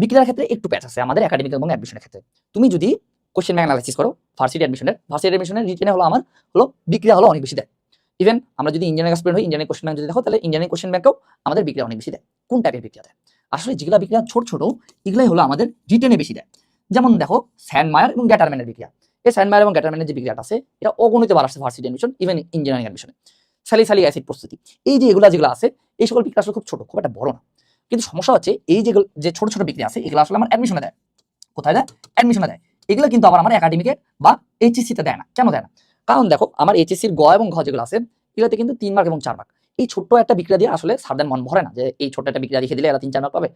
বিক্রিয়ার ক্ষেত্রে একটু প্যাচ আছে, আমাদের একাডেমিক এবং অ্যাডমিশনের ক্ষেত্রে। তুমি যদি কোশ্চেন ব্যাংক অ্যানালাইসিস করো ভার্সিটি অ্যাডমিশনের ভার্সিটি অ্যাডমিশনের রিটেনে হলো আমার, হলো, বিক্রিয়া হলো অনেক বেশি দেয়। ইভেন আমরা যদি ইঞ্জিনিয়ারিং স্টুডেন্ট হই ইঞ্জিনিয়ারিং কোশ্চেন ব্যাংক যদি দেখো, তাহলে ইঞ্জিনিয়ারিং কোশ্চেন ব্যাংকেও আমাদের বিক্রিয়া অনেক বেশি দেয়। কোন টাইপের বিক্রিয়া দেয়? আসলে যেগুলা বিক্রিয়া ছোট ছোট, এগুলাই হলো আমাদের রিটেনে বেশি দেয়। যেমন দেখো স্যান্ডমায়ার এবং গ্যাটারম্যানের বিক্রিয়া। এই স্যান্ডমায়ার এবং গ্যাটারম্যানের যে বিক্রিয়াটা আছে, এটা অগণিত বার আসছে ভার্সিটি অ্যাডমিশন ইভেন ইঞ্জিনিয়ারিং অ্যাডমিশনে স্যালিসালিক অ্যাসিড প্রস্তুতি। এই যে এগুলা যেগুলো আছে, এই সকল বিক্রিয়া আসলে খুব ছোট, খুব একটা বড় না। কিন্তু সমস্যা হচ্ছে এই যেগুলো যে ছোট ছোট বিক্রি আছে, এগুলো আসলে আমার অ্যাডমিশনে দেয়। কোথায় দেয়? অ্যাডমিশনে দেয়। এগুলো কিন্তু আবার আমার একাডেমিকে বা এইচএসসিতে দেয় না। কেন দেয় না? কারণ দেখো, আমার এইচএসসির গ এবং ঘ যেগুলো আছে, এগুলোতে কিন্তু তিন মার্ক এবং চার মার্ক এই ছোট্ট একটা বিক্রিয়া দিয়ে আসলে সারদের মন ভরে না যে এই ছোট্ট একটা বিক্রিয়া লিখে দিলে এরা তিন চার মার্ক পাবে।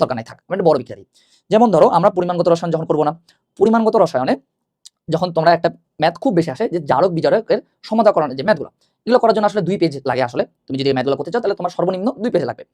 দরকার নাই, থাক, আমি একটা বড় বিক্রিয়া দিই। যেমন ধরো, আমরা পরিমাণগত রসায়ন যখন করব না, পরিমাণগত রসায়নে যখন তোমরা একটা ম্যাথ খুব বেশি আসে, যে জারক বিজারকের সমাধাকরণের যে ম্যাথগুলো এগুলো করার জন্য আসলে দুই পেজ লাগে আসলে। তুমি যদি ম্যাথগুলো করতে চাও, তাহলে তোমার সর্বনিম্ন দুই পেজ লাগবে।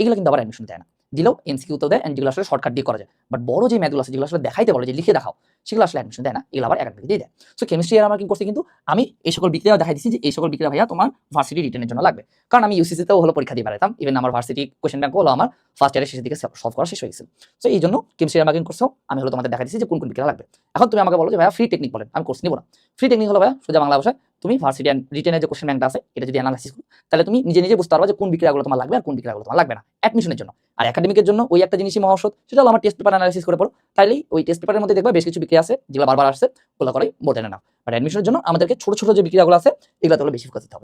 এগুলো কিন্তু আবার অ্যাডমিশন দেয় না। দিলেও এনসিকিউতেও দেয় and যেগুলো আসলে শর্টকাট দিয়ে করা যায়। বাট বড় যে ম্যাথগুলো আছে, যেগুলো আসলে দেখাইতে বলে, যে লিখে দেখাও, সেগুলো আসলে অ্যাডমিশন দেয় না। এগুলো আবার একাডেমিক দিয়ে দেয়। সো কেমিস্ট্রি আমার কি করছে কিন্তু, আমি এই সকল বিক্রিয়া দেখাই দিচ্ছি যে, এই সকল বিক্রিয়া ভাইয়া তোমার ভার্সিটি রিটার্নের জন্য লাগবে। কারণ আমি ইউসিসিতেও হলো পরীক্ষা দিয়ে বেড়াতাম ইভেন আমার ভার্সিটি কোশ্চেন ব্যাংক হলো আমার ফার্স্ট ইয়ারের শেষের দিকে সলভ করা শেষ হয়ে গেছে সো এই জন্য কেমিস্ট্রি আর মার্কিং কোর্সেও আমি হলো তোমাদের দেখা দিচ্ছি যে কোন কোন বিক্রিয়া লাগবে। এখন তুমি আমাকে বলো যে, ভাইয়া ফ্রি টেকনিক বলেন। আমি কোর্স নিব না। ফ্রি টেকনিক হলো ভাইয়া সোজা বাংলা ভাষায় তুমি ভার্সিটি রিটেনের যে কোশ্চেন ব্যাংকটা আছে, এটা যদি অ্যানালাইসিস করো, তাহলে তুমি নিজে নিজে বুঝতে পারবা যে কোন বিক্রিয়াগুলো তোমার লাগবে আর কোন বিক্রিয়াগুলো তোমার লাগবে না। অ্যাডমিশনের জন্য। আর একাডেমিকের জন্য ওই একটা জিনিসই মহা ঔষধ সেটা আমার টেস্ট পেপার অ্যানালাইসিস করে পড়ো। তাইলেই ওই টেস্ট পেপারের মধ্যে দেখবে বেশ কিছু বিক্রিয়া আছে, যেগুলো বারবার আসছে, ওগুলো করে বলতে না বাট অ্যাডমিশনের জন্য আমাদেরকে ছোট ছোট যে বিক্রিয়াগুলো আছে এগুলো তাহলে বেশি ফোকাস হবে।